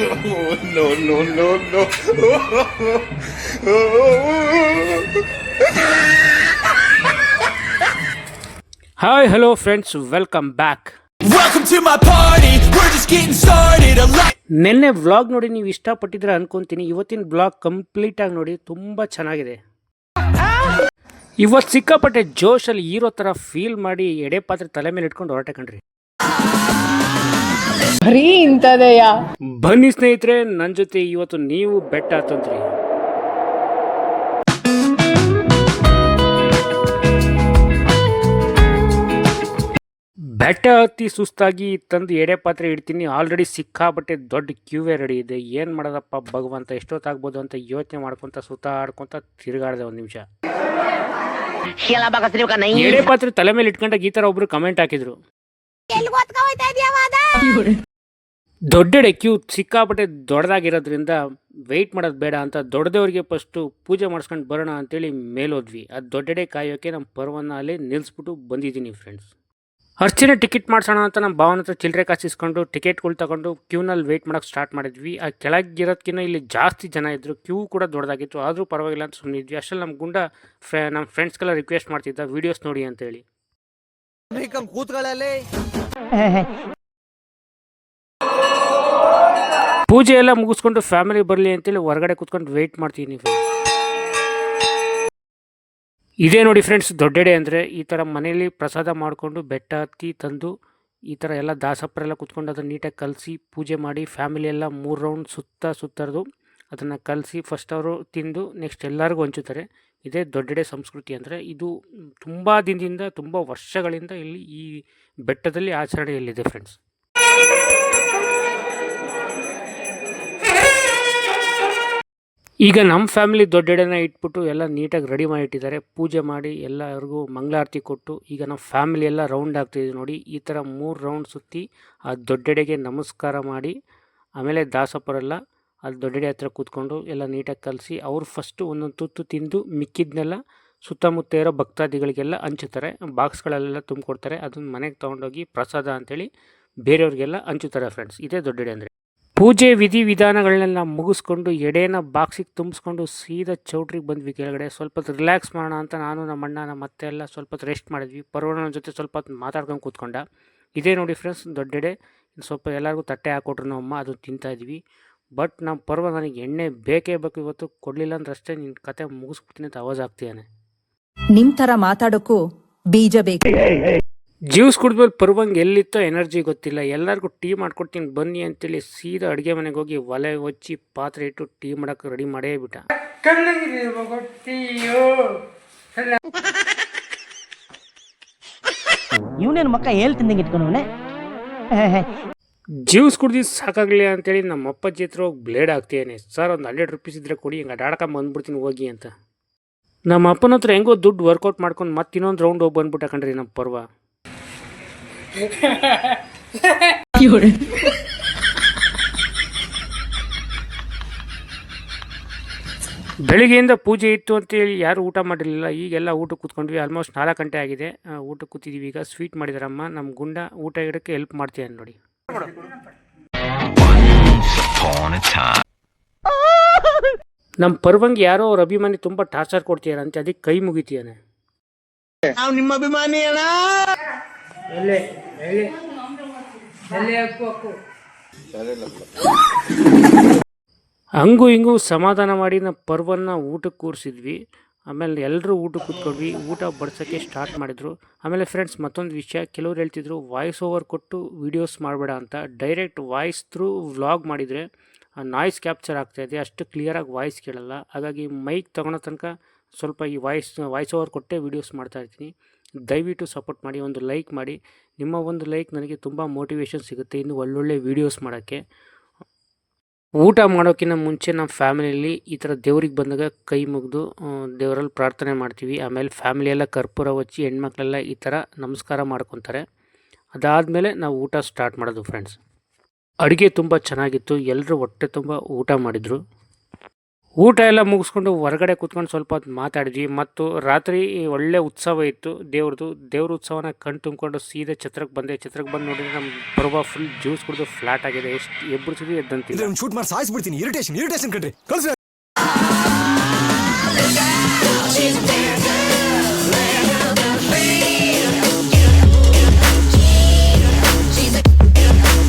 no, no, no, no. Hi hello, friends. Welcome back. Welcome to my party. We're just getting started. A lot. ನಿನ್ನೆ vlog ನೋಡಿ ನೀವು ಇಷ್ಟಪಟ್ಟಿದ್ರೆ ಅನ್ಕೊಂತೀನಿ ಇವತ್ತಿನ blog complete ಆಗಿ ನೋಡಿ ತುಂಬ ಚೆನ್ನಾಗಿದೆ ಇವತ್ತು ಸಿಕ್ಕಾಪಟ್ಟೆ ಜೋಶಲ್ಲಿ ಹೀರೋ ಥರ ಫೀಲ್ ಮಾಡಿ ಎಡೆ ಪಾತ್ರೆ ತಲೆ ಮೇಲೆ ಇಟ್ಕೊಂಡು ಹೊರಟೆ ಕಣ್ರಿ ಬರೀ ಇಂಥದೆಯ? ಬನ್ನಿ ಸ್ನೇಹಿತರೆ ನನ್ನ ಜೊತೆ ಇವತ್ತು ನೀವು ಬೆಟ್ಟ ಹತ್ತಂತ್ರಿ. ಬೆಟ್ಟ ಹತ್ತಿ ಸುಸ್ತಾಗಿ ತಂದು ಎಡೆ ಪಾತ್ರೆ ಇಡ್ತೀನಿ. ಆಲ್ರೆಡಿ ಸಿಕ್ಕಾಬಟ್ಟೆ ದೊಡ್ಡ ಕ್ಯೂವೇ ರೆಡಿ ಇದೆ. ಏನು ಮಾಡೋದಪ್ಪ ಭಗವಂತ ಎಷ್ಟೊತ್ತಾಗ್ಬೋದು ಅಂತ ಯೋಚನೆ ಮಾಡ್ಕೊತ ಸುತ್ತಾಡ್ಕೊತ ತಿರುಗಾಡ್ದೆ ಒಂದು ನಿಮಿಷ. ಎಡೆ ಪಾತ್ರೆ ತಲೆ ಮೇಲೆ ಇಟ್ಕೊಂಡಾಗ ಈ ಥರ ಒಬ್ರು ಕಮೆಂಟ್ ಹಾಕಿದ್ರು. ದೊಡ್ಡೆಡೆ ಕ್ಯೂ ಸಿಕ್ಕಾಪಟ್ಟೆ ದೊಡ್ಡದಾಗಿರೋದ್ರಿಂದ ವೆಯ್ಟ್ ಮಾಡೋದು ಬೇಡ ಅಂತ ದೊಡ್ಡದವ್ರಿಗೆ ಫಸ್ಟು ಪೂಜೆ ಮಾಡಿಸ್ಕೊಂಡು ಬರೋಣ ಅಂತೇಳಿ ಮೇಲೋದ್ವಿ. ಆ ದೊಡ್ಡೆಡೆ ಕಾಯೋಕ್ಕೆ ನಮ್ಮ ಪರ್ವನ ಅಲ್ಲಿ ನಿಲ್ಲಿಸ್ಬಿಟ್ಟು ಬಂದಿದ್ದೀನಿ ಫ್ರೆಂಡ್ಸ್ ಅರ್ಚನೆ ಟಿಕೆಟ್ ಮಾಡಿಸೋಣ ಅಂತ ನಮ್ಮ ಭಾವನ ಹತ್ರ ಚಿಲ್ಲರೆ ಕಾಸಿಸ್ಕೊಂಡು ಟಿಕೆಟ್ಗಳು ತಗೊಂಡು ಕ್ಯೂನಲ್ಲಿ ವೆಯ್ಟ್ ಮಾಡೋಕೆ ಸ್ಟಾರ್ಟ್ ಮಾಡಿದ್ವಿ. ಆ ಕೆಳಗಿರೋದಕ್ಕಿಂತ ಇಲ್ಲಿ ಜಾಸ್ತಿ ಜನ ಇದ್ದರು ಕ್ಯೂ ಕೂಡ ದೊಡ್ಡದಾಗಿತ್ತು. ಆದರೂ ಪರವಾಗಿಲ್ಲ ಅಂತ ಸುಮ್ಮನಿದ್ವಿ ಅಷ್ಟರಲ್ಲಿ ನಮ್ಮ ಗುಂಡ ಫ್ರೆ ನಮ್ಮ ಫ್ರೆಂಡ್ಸ್ಗೆಲ್ಲ ರಿಕ್ವೆಸ್ಟ್ ಮಾಡ್ತಿದ್ದ ವೀಡಿಯೋಸ್ ನೋಡಿ ಅಂತೇಳಿ. ಕೂತ್ಗಳಲ್ಲಿ ಪೂಜೆ ಎಲ್ಲ ಮುಗಿಸ್ಕೊಂಡು ಫ್ಯಾಮಿಲಿ ಬರಲಿ ಅಂತೇಳಿ ಹೊರಗಡೆ ಕೂತ್ಕೊಂಡು ವೆಯ್ಟ್ ಮಾಡ್ತೀನಿ ಇದೇ ನೋಡಿ ಫ್ರೆಂಡ್ಸ್ ದೊಡ್ಡೆಡೆ ಅಂದರೆ ಈ ಥರ ಮನೆಯಲ್ಲಿ ಪ್ರಸಾದ ಮಾಡಿಕೊಂಡು ಬೆಟ್ಟ ಹತ್ತಿ ತಂದು ಈ ಥರ ಎಲ್ಲ ದಾಸಪ್ಪರೆಲ್ಲ ಕೂತ್ಕೊಂಡು ಅದನ್ನು ನೀಟಾಗಿ ಕಲಸಿ ಪೂಜೆ ಮಾಡಿ ಫ್ಯಾಮಿಲಿ ಎಲ್ಲ ಮೂರು ರೌಂಡ್ ಸುತ್ತ ಸುತ್ತರದು ಅದನ್ನು ಕಲಸಿ ಫಸ್ಟ್ ಅವರು ತಿಂದು ನೆಕ್ಸ್ಟ್ ಎಲ್ಲರಿಗೂ ಹಂಚುತ್ತಾರೆ. ಇದೇ ದೊಡ್ಡೆಡೆ ಸಂಸ್ಕೃತಿ ಅಂದರೆ ಇದು ತುಂಬ ದಿನದಿಂದ ತುಂಬ ವರ್ಷಗಳಿಂದ ಇಲ್ಲಿ ಈ ಬೆಟ್ಟದಲ್ಲಿ ಆಚರಣೆಯಲ್ಲಿದೆ ಫ್ರೆಂಡ್ಸ್ ಈಗ ನಮ್ಮ ಫ್ಯಾಮಿಲಿ ದೊಡ್ಡೆಡೆನ ಇಟ್ಬಿಟ್ಟು ಎಲ್ಲ ನೀಟಾಗಿ ರೆಡಿ ಮಾಡಿ ಇಟ್ಟಿದ್ದಾರೆ ಪೂಜೆ ಮಾಡಿ ಎಲ್ಲರಿಗೂ ಮಂಗಳಾರತಿ ಕೊಟ್ಟು ಈಗ ನಮ್ಮ ಫ್ಯಾಮಿಲಿ ಎಲ್ಲ ರೌಂಡ್ ಆಗ್ತಿದ್ದೀವಿ ನೋಡಿ. ಈ ಥರ ಮೂರು ರೌಂಡ್ ಸುತ್ತಿ ಆ ದೊಡ್ಡೆಡೆಗೆ ನಮಸ್ಕಾರ ಮಾಡಿ ಆಮೇಲೆ ದಾಸಪ್ಪರೆಲ್ಲ ಅಲ್ಲಿ ದೊಡ್ಡಡಿ ಹತ್ರ ಕೂತ್ಕೊಂಡು ಎಲ್ಲ ನೀಟಾಗಿ ಕಲಸಿ ಅವ್ರು ಫಸ್ಟು ಒಂದೊಂದು ತುತ್ತು ತಿಂದು ಮಿಕ್ಕಿದ್ನೆಲ್ಲ ಸುತ್ತಮುತ್ತ ಇರೋ ಭಕ್ತಾದಿಗಳಿಗೆಲ್ಲ ಹಂಚುತ್ತಾರೆ ಬಾಕ್ಸ್ಗಳಲ್ಲೆಲ್ಲ ತುಂಬಿಕೊಡ್ತಾರೆ. ಅದನ್ನ ಮನೆಗೆ ತೊಗೊಂಡೋಗಿ ಪ್ರಸಾದ ಅಂಥೇಳಿ ಬೇರೆಯವ್ರಿಗೆಲ್ಲ ಹಂಚುತ್ತಾರೆ ಫ್ರೆಂಡ್ಸ್ ಇದೇ ದೊಡ್ಡಡಿ ಅಂದರೆ. ಪೂಜೆ ವಿಧಿ ವಿಧಾನಗಳನ್ನೆಲ್ಲ ಮುಗಿಸ್ಕೊಂಡು ಎಡೆನ ಬಾಕ್ಸಿಗೆ ತುಂಬಿಸ್ಕೊಂಡು ಸೀದಾ ಚೌಟ್ರಿಗೆ ಬಂದ್ವಿ ಕೆಳಗಡೆ. ಸ್ವಲ್ಪ ರಿಲ್ಯಾಕ್ಸ್ ಮಾಡೋಣ ಅಂತ ನಾನು, ನಮ್ಮ ಅಣ್ಣ, ನಮ್ಮ ಮತ್ತೆ ಎಲ್ಲ ಸ್ವಲ್ಪ ರೆಸ್ಟ್ ಮಾಡಿದ್ವಿ. ಪರ್ವಣ ಜೊತೆ ಸ್ವಲ್ಪ ಮಾತಾಡ್ಕೊಂಡು ಕೂತ್ಕೊಂಡ. ಇದೇ ನೋಡಿ ಫ್ರೆಂಡ್ಸ್ ದೊಡ್ಡೆಡೆ ಸ್ವಲ್ಪ ಎಲ್ಲರಿಗೂ ತಟ್ಟೆ ಹಾಕ್ಕೊಟ್ರು ನಮ್ಮ ಅಮ್ಮ ಅದು ತಿಂತಾ ಇದ್ವಿ. ಬಟ್ ನಮ್ಮ ಪರ್ವ ನನಗೆ ಎಣ್ಣೆ ಬೇಕೇ ಬೇಕು ಇವತ್ತು ಕೊಡಲಿಲ್ಲ ಅಂದ್ರೆ ಅಷ್ಟೇ ನಿನ್ನ ಕತೆ ಮುಗಿಸ್ಬಿಡ್ತೀನಿ ಅಂತ ಅವಾಜ್ ಆಗ್ತೀಯಾನೆ ನಿಮ್ ತರ ಮಾತಾಡೋಕ್ಕೂ ಬೀಜ ಬೇಕು. ಜ್ಯೂಸ್ ಕುಡಿದ್ಮೇಲೆ ಪರ್ವಂಗೆ ಎಲ್ಲಿತ್ತೋ ಎನರ್ಜಿ ಗೊತ್ತಿಲ್ಲ. ಎಲ್ಲರಿಗೂ ಟೀ ಮಾಡ್ಕೊಡ್ತೀನಿ ಬನ್ನಿ ಅಂತೇಳಿ ಸೀದಾ ಅಡುಗೆ ಮನೆಗೆ ಹೋಗಿ ಒಲೆ ಹೊಚ್ಚಿ ಪಾತ್ರೆ ಇಟ್ಟು ಟೀ ಮಾಡೋಕೆ ರೆಡಿ ಮಾಡೇ ಬಿಟ್ಟ. ಇವನೇನು ಮಕ್ಕ ಹೇಳ್ ಇಟ್ಕೊಂಡು ಇಟ್ಕೊಂಡವನೆ ಜ್ಯೂಸ್ ಕುಡ್ದು ಸಾಕಾಗಲಿ ಅಂತೇಳಿ ನಮ್ಮ ಅಪ್ಪಾಜಿ ಹತ್ರ ಹೋಗಿ ಬ್ಲೇಡ್ ಹಾಕ್ತೇನೆ ಸರ್ ಒಂದು ಹಂಡ್ರೆಡ್ ರುಪೀಸ್ ಇದ್ರೆ ಕೊಡಿ, ಹಿಂಗೆ ಅಡಾಡ್ಕೊಂಡ್ ಬಂದ್ಬಿಡ್ತೀನಿ ಹೋಗಿ ಅಂತ. ನಮ್ಮ ಅಪ್ಪನ ಹತ್ರ ಹೆಂಗೋ ದುಡ್ಡು ವರ್ಕೌಟ್ ಮಾಡ್ಕೊಂಡು ಮತ್ತೆ ಇನ್ನೊಂದು ರೌಂಡ್ ಹೋಗಿ ಬಂದ್ಬಿಟ್ಟ ಕಣ್ರಿ ನಮ್ಮ ಪರ್ವ. ಬೆಳಿಗ್ಗೆಯಿಂದ ಪೂಜೆ ಇತ್ತು ಅಂತೇಳಿ ಯಾರು ಊಟ ಮಾಡಿರಲಿಲ್ಲ, ಈಗೆಲ್ಲ ಊಟ ಕೂತ್ಕೊಂಡ್ವಿ ಆಲ್ಮೋಸ್ಟ್ ನಾಲ್ಕು ಗಂಟೆ ಆಗಿದೆ. ಊಟ ಕೂತಿದ್ದೀವಿ ಈಗ ಸ್ವೀಟ್ ಮಾಡಿದಾರಮ್ಮ. ನಮ್ಮ ಗುಂಡ ಊಟ ಇಡೋಕ್ಕೆ ಹೆಲ್ಪ್ ಮಾಡ್ತೀಯ ನೋಡಿ. ನಮ್ಮ ಪರ್ವಂಗೆ ಯಾರೋ ಅವ್ರ ಅಭಿಮಾನಿ ತುಂಬಾ ಟಾರ್ಚರ್ ಕೊಡ್ತೀಯಾರಂತೆ ಅದಕ್ಕೆ ಕೈ ಮುಗಿತೀಯಾನೆ. ನಾವು ನಿಮ್ಮ ಅಭಿಮಾನಿ ಅಣ್ಣ. ಹಂಗೂ ಹಿಂಗೂ ಸಮಾಧಾನ ಮಾಡಿ ನಮ್ಮ ಪರ್ವನ್ನ ಊಟಕ್ಕೆ ಕೂರಿಸಿದ್ವಿ. ಆಮೇಲೆ ಎಲ್ಲರೂ ಊಟಕ್ಕೆ ಕೂತ್ಕೊಂಡ್ವಿ. ಊಟ ಬಡ್ಸೋಕ್ಕೆ ಸ್ಟಾರ್ಟ್ ಮಾಡಿದರು. ಆಮೇಲೆ ಫ್ರೆಂಡ್ಸ್ ಮತ್ತೊಂದು ವಿಷಯ. ಕೆಲವ್ರು ಹೇಳ್ತಿದ್ರು ವಾಯ್ಸ್ ಓವರ್ ಕೊಟ್ಟು ವೀಡಿಯೋಸ್ ಮಾಡಬೇಡ ಅಂತ. ಡೈರೆಕ್ಟ್ ವಾಯ್ಸ್ ಥ್ರೂ ವ್ಲಾಗ್ ಮಾಡಿದರೆ ನಾಯ್ಸ್ ಕ್ಯಾಪ್ಚರ್ ಆಗ್ತಾಯಿದೆ ಅಷ್ಟು ಕ್ಲಿಯರಾಗಿ ವಾಯ್ಸ್ ಕೇಳಲ್ಲ. ಹಾಗಾಗಿ ಮೈಕ್ ತೊಗೊಳೋ ತನಕ ಸ್ವಲ್ಪ ಈ ವಾಯ್ಸ್ ವಾಯ್ಸ್ ಓವರ್ ಕೊಟ್ಟೇ ವೀಡಿಯೋಸ್ ಮಾಡ್ತಾ ಇರ್ತೀನಿ. ದಯವಿಟ್ಟು ಸಪೋರ್ಟ್ ಮಾಡಿ, ಒಂದು ಲೈಕ್ ಮಾಡಿ. ನಿಮ್ಮ ಒಂದು ಲೈಕ್ ನನಗೆ ತುಂಬ ಮೋಟಿವೇಶನ್ ಸಿಗುತ್ತೆ ಇನ್ನು ಒಳ್ಳೊಳ್ಳೆ ವೀಡಿಯೋಸ್ ಮಾಡೋಕ್ಕೆ. ಊಟ ಮಾಡೋಕ್ಕಿಂತ ಮುಂಚೆ ನಮ್ಮ ಫ್ಯಾಮಿಲಿಯಲ್ಲಿ ಈ ಥರ ದೇವ್ರಿಗೆ ಬಂದಾಗ ಕೈ ಮುಗಿದು ದೇವರಲ್ಲಿ ಪ್ರಾರ್ಥನೆ ಮಾಡ್ತೀವಿ. ಆಮೇಲೆ ಫ್ಯಾಮಿಲಿ ಎಲ್ಲ ಕರ್ಪೂರ ಹಚ್ಚಿ ಹೆಣ್ಮಕ್ಳೆಲ್ಲ ಈ ಥರ ನಮಸ್ಕಾರ ಮಾಡ್ಕೊತಾರೆ. ಅದಾದಮೇಲೆ ನಾವು ಊಟ ಸ್ಟಾರ್ಟ್ ಮಾಡೋದು ಫ್ರೆಂಡ್ಸ್ ಅಡುಗೆ ತುಂಬ ಚೆನ್ನಾಗಿತ್ತು. ಎಲ್ಲರೂ ಹೊಟ್ಟೆ ತುಂಬ ಊಟ ಮಾಡಿದರು. ಊಟ ಎಲ್ಲ ಮುಗಿಸ್ಕೊಂಡು ಹೊರಗಡೆ ಕೂತ್ಕೊಂಡು ಸ್ವಲ್ಪ ಹೊತ್ತು ಮಾತಾಡಿದ್ವಿ. ಮತ್ತು ರಾತ್ರಿ ಒಳ್ಳೆ ಉತ್ಸವ ಇತ್ತು. ದೇವ್ರದ್ದು ದೇವ್ರ ಉತ್ಸವನ ಕಣ್ ತುಂಬಿಕೊಂಡು ಸೀದಾ ಛತ್ರಕ್ಕೆ ಬಂದೆ. ಛತ್ರಕ್ಕೆ ಬಂದು ನೋಡಿದ್ರೆ ನಮ್ಮ ಬರುವ ಫುಲ್ ಜ್ಯೂಸ್ ಕುಡಿದು ಫ್ಲಾಟ್ ಆಗಿದೆ. ಎಷ್ಟು ಎಬ್ಬರಿಸಿದ್ವಿ ಎದ್ದಂತಿಲ್ಲ. ಶೂಟ್ ಮಾಡಿ ಸಾಯಿಸ್ಬಿಡ್ತೀನಿ. ಇರಿಟೇಷನ್ ಇರಿಟೇಷನ್ ಕಣ್ರಿ.